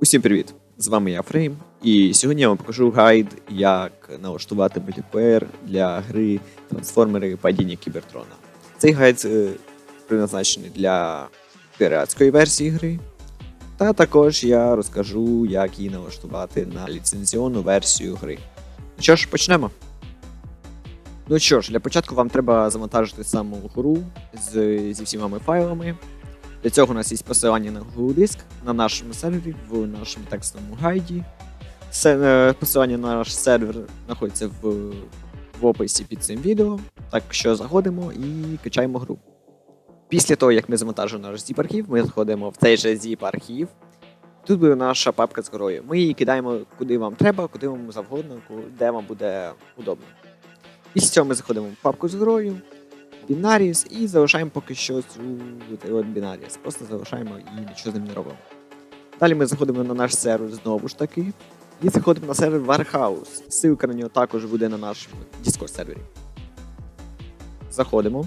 Усім привіт! З вами я Фрейм, і сьогодні я вам покажу гайд, як налаштувати мультиплеєр для гри Трансформери Падіння Кібертрона. Цей гайд е, призначений для піратської версії гри. Та також я розкажу, як її налаштувати на ліцензіонну версію гри. Ну що ж, почнемо. Ну що ж, для початку вам треба завантажити саму гру з, зі всіма файлами. Для цього у нас є посилання на Google Диск на нашому сервері в нашому текстовому гайді. Е, Посилання на наш сервер знаходиться в, в описі під цим відео. Так що заходимо і качаємо гру. Після того, як ми завантажимо наш zip архів, ми заходимо в цей же zip архів. Тут буде наша папка з грою. Ми її кидаємо куди вам треба, куди вам завгодно, де вам буде удобно. Після цього ми заходимо в папку з грою, Бінаріс і залишаємо поки що цю от. Просто залишаємо і нічого з ним не робимо. Далі ми заходимо на наш сервер знову ж таки. І заходимо на сервер Warehouse. Ссылка на нього також буде на нашому Discord сервері. Заходимо.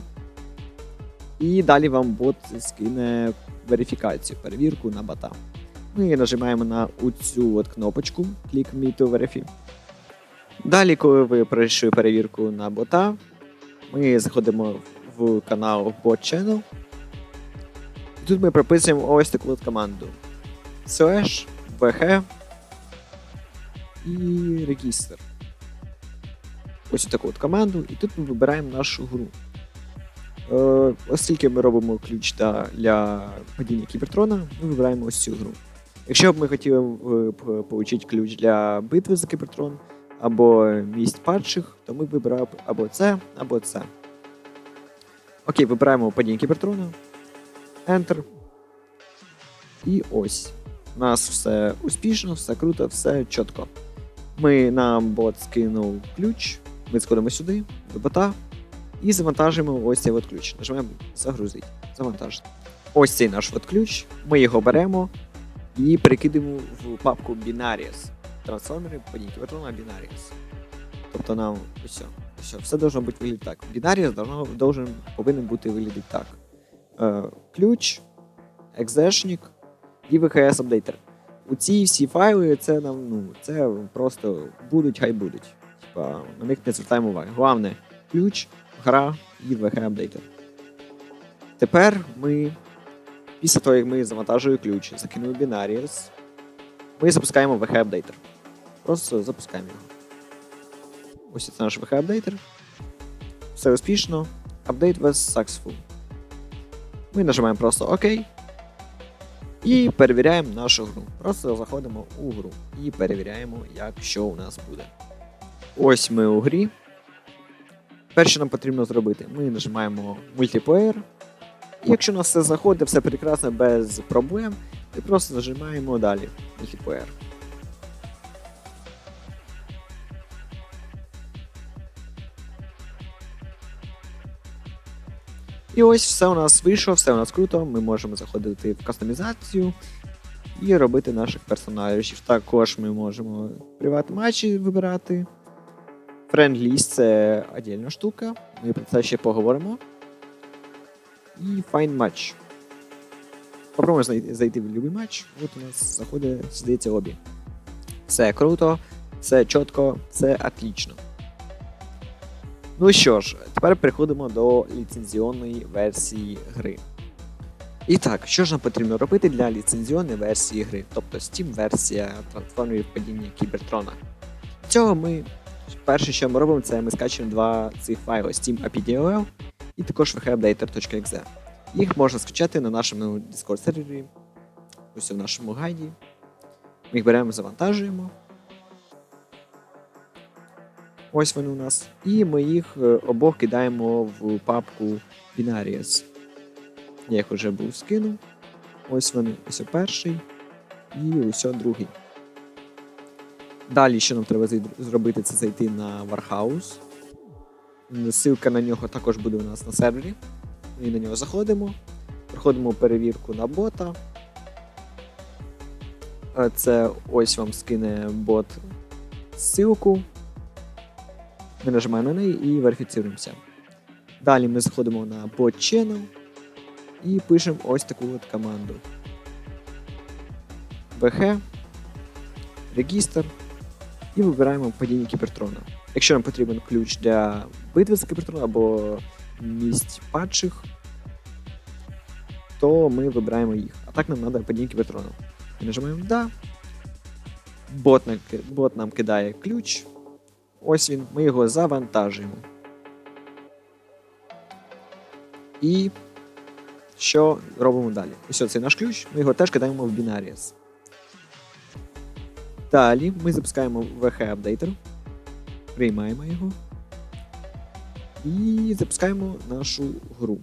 І далі вам бот скине верифікацію, перевірку на бота. Ми нажимаємо на цю кнопочку Click Me to Verify. Далі, коли ви пройшли перевірку на бота, ми заходимо в канал Bot Channel. І тут ми прописуємо ось таку от команду. Slash BH і Register. Ось таку от команду, і тут ми вибираємо нашу гру. Е, оскільки ми робимо ключ та- для падіння кібертрона, ми вибираємо ось цю гру. Якщо б ми хотіли е, п- отримати ключ для битви за кібертрон, або місць падших, то ми вибираємо або це, або це. Окей, вибираємо падіння кібертрона. Enter. І ось. У нас все успішно, все круто, все чітко. Ми нам бот скинув ключ. Ми сходимо сюди, до бота, і завантажуємо ось цей от ключ. Нажимаємо загрузити. Завантажити. Ось цей наш от ключ. Ми його беремо і перекидаємо в папку Binarius. Трансформери падіння кібертрона Binarius. Тобто нам все, все, все должно бути виглядати так. Должен, повинен бути виглядати так. Е, ключ, екзешник і VHS апдейтер. У ці всі файли це нам, ну, це просто будуть, хай будуть. Типа, на них не звертаємо уваги. Головне ключ, гра і VH апдейтер. Тепер ми, після того, як ми завантажуємо ключ, закинули Binarius, ми запускаємо VH апдейтер. Просто запускаємо його. Ось це наш VH апдейтер. Все успішно. Update was successful. Ми нажимаємо просто ОК. І перевіряємо нашу гру. Просто заходимо у гру і перевіряємо, як що у нас буде. Ось ми у грі. Перше, нам потрібно зробити, ми нажимаємо мультиплеєр. І якщо у нас все заходить, все прекрасно без проблем, ми просто нажимаємо далі мультиплеєр. І ось все у нас вийшло, все у нас круто. Ми можемо заходити в кастомізацію і робити наших персонажів. Також ми можемо приват матчі вибирати. Френдліст це отдельна штука. Ми про це ще поговоримо. І Find Match. Попробуємо зайти в будь-який матч. От у нас заходить, здається, обі. Все круто, все чітко, все отлично. Ну що ж, тепер переходимо до ліцензіонної версії гри. І так, що ж нам потрібно робити для ліцензіонної версії гри, тобто Steam-версія трансформерів падіння Кібертрона. Цього ми перше, що ми робимо, це ми скачуємо два цих файли Steam APDLL і також vhupdater.exe. Їх можна скачати на нашому Discord сервері, ось у нашому гайді. Ми їх беремо, завантажуємо. Ось вони у нас. І ми їх е, обох кидаємо в папку Binarius. Я їх вже був скинув. Ось вони, ось перший і ось другий. Далі, що нам треба зробити, це зайти на Warhouse. Ссылка на нього також буде у нас на сервері. Ми на нього заходимо. Проходимо перевірку на бота. Е, Це ось вам скине бот ссылку. Ми нажимаємо на неї і верифіціруємося. Далі ми заходимо на bot channel і пишемо ось таку от команду. bh регістр і вибираємо падіння кібертрона. Якщо нам потрібен ключ для битви з кібертроном або місць падших, то ми вибираємо їх. А так нам треба падіння кібертрона. Ми нажимаємо Да. Бот, нам кидає ключ. Ось він, ми його завантажуємо. І що робимо далі? Ось цей наш ключ, ми його теж кидаємо в Binarius. Далі ми запускаємо VH Updater, приймаємо його і запускаємо нашу гру.